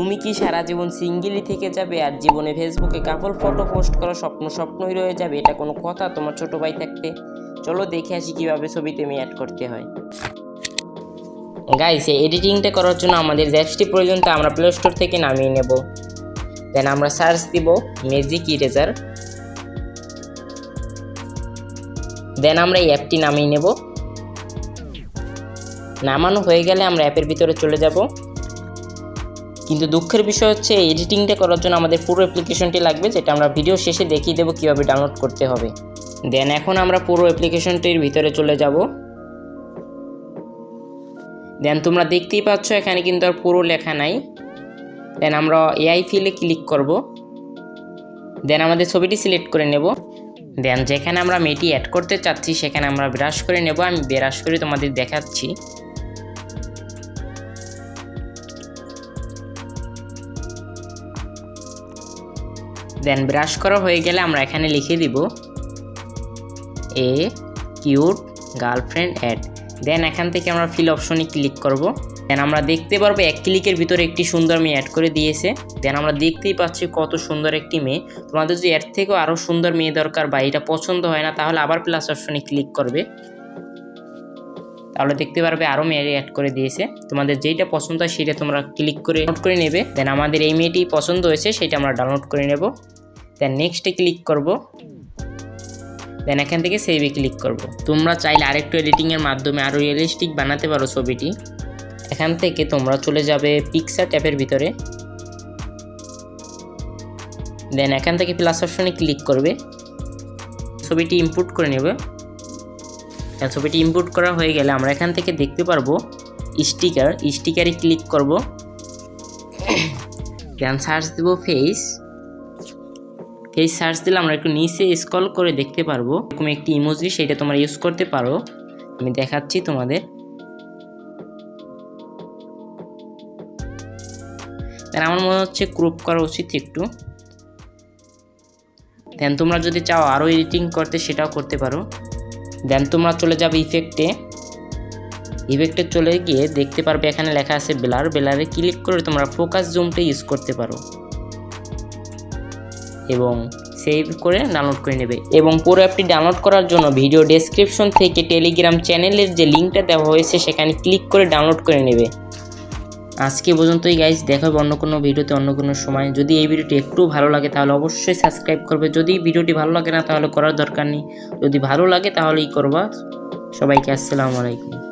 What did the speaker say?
তুমি কি সারা জীবন সিঙ্গেলই থেকে যাবে আর জীবনে ফেসবুকে কাপল ফটো পোস্ট করা স্বপ্ন স্বপ্নই রয়ে যাবে? এটা কোনো কথা, তোমার ছোট ভাই থাকতে। চলো দেখে আসি কীভাবে ছবিতে আমি অ্যাড করতে হয়। গাইস এই এডিটিংটা করার জন্য আমাদের অ্যাপসটি প্রয়োজন তা আমরা প্লে স্টোর থেকে নামিয়ে নেব। দেন আমরা সার্চ দিব ম্যাজিক ইরেজার দেন আমরা এই অ্যাপটি নামিয়ে নেব। নামানো হয়ে গেলে আমরা অ্যাপের ভিতরে চলে যাব। কিন্তু দুঃখের বিষয় হচ্ছে এডিটিংটা করার জন্য আমাদের পুরো অ্যাপ্লিকেশনটি লাগবে, যেটা আমরা ভিডিও শেষে দেখিয়ে দেবো কীভাবে ডাউনলোড করতে হবে। দেন এখন আমরা পুরো অ্যাপ্লিকেশনটির ভিতরে চলে যাব। দেন তোমরা দেখতেই পাচ্ছ, এখানে কিন্তু আর পুরো লেখা নাই। দেন আমরা এআই ফিলে ক্লিক করব। দেন আমাদের ছবিটি সিলেক্ট করে নেব। দেন যেখানে আমরা মেয়েটি অ্যাড করতে চাচ্ছি, সেখানে আমরা ব্রাশ করে নেব। আমি ব্রাশ করে তোমাদের দেখাচ্ছি। দেন ব্রাশ করা হয়ে গেলে আমরা এখানে লিখে দিব a cute girlfriend add then এখান থেকে আমরা ফিল অপশনে ক্লিক করব। দেন আমরা দেখতে পারব এক ক্লিকের ভিতরে একটি সুন্দর মেয়ে অ্যাড করে দিয়েছে। দেন আমরা দেখতেই পাচ্ছি কত সুন্দর একটি মেয়ে। তোমাদের যদি এর থেকেও আরও সুন্দর মেয়ে দরকার বা এটা পছন্দ হয় না, তাহলে আবার প্লাস অপশনে ক্লিক করবে। তাহলে দেখতে পারবে আরও মেয়ে অ্যাড করে দিয়েছে। তোমাদের যেইটা পছন্দ হয় সেটা তোমরা ক্লিক করে নোট করে নেবে। দেন আমাদের এই মেয়েটি পছন্দ হয়েছে, সেটা আমরা ডাউনলোড করে নেব। দেন নেক্সটে ক্লিক করব। দেন এখান থেকে সেভে ক্লিক করব। তোমরা চাইলে আরেকটু এডিটিংয়ের মাধ্যমে আরও রিয়েলিস্টিক বানাতে পারো ছবিটি। এখান থেকে তোমরা চলে যাবে পিকচার ট্যাপের ভিতরে। দেন এখান থেকে প্লাস অপশনে ক্লিক করবে। ছবিটি ইম্পোর্ট করে নেবে। আর ছবিটি ইম্পোর্ট করা হয়ে গেলে আমরা এখান থেকে দেখতে পারব স্টিকার স্টিকারে ক্লিক করব। দেন সার্চ দেবো ফেস ফেস সার্চ দিলে আমরা একটু নিচে স্ক্রল করে দেখতে পারব। এরকম একটি ইমোজি সেটা তোমরা ইউজ করতে পারো। আমি দেখাচ্ছি তোমাদের। আমার মনে হচ্ছে ক্রুপ করা উচিত একটু। দেন তোমরা যদি চাও আরও এডিটিং করতে, সেটাও করতে পারো। দেন তোমরা চলে যাবে ইফেক্টে ইফেক্টে চলে গিয়ে দেখতে পারবে এখানে লেখা আছে বেলার বেলারে ক্লিক করে তোমরা ফোকাস জুমটা ইউজ করতে পারো। এবং সেভ করে ডাউনলোড করে নেবে। এবং পুরো অ্যাপটি ডাউনলোড করার জন্য ভিডিও ডেসক্রিপশন থেকে টেলিগ্রাম চ্যানেলের যে লিঙ্কটা দেওয়া হয়েছে, সেখানে ক্লিক করে ডাউনলোড করে নেবে। আজকে পর্যন্তই গাইজ দেখা হবে অন্য কোনো ভিডিওতে অন্য কোনো সময়। যদি এই ভিডিওটি একটু ভালো লাগে, তাহলে অবশ্যই সাবস্ক্রাইব করবে। যদি ভিডিওটি ভালো লাগে না, তাহলে করার দরকার নেই। যদি ভালো লাগে, তাহলেই করবা। সবাইকে আসসালামু আলাইকুম।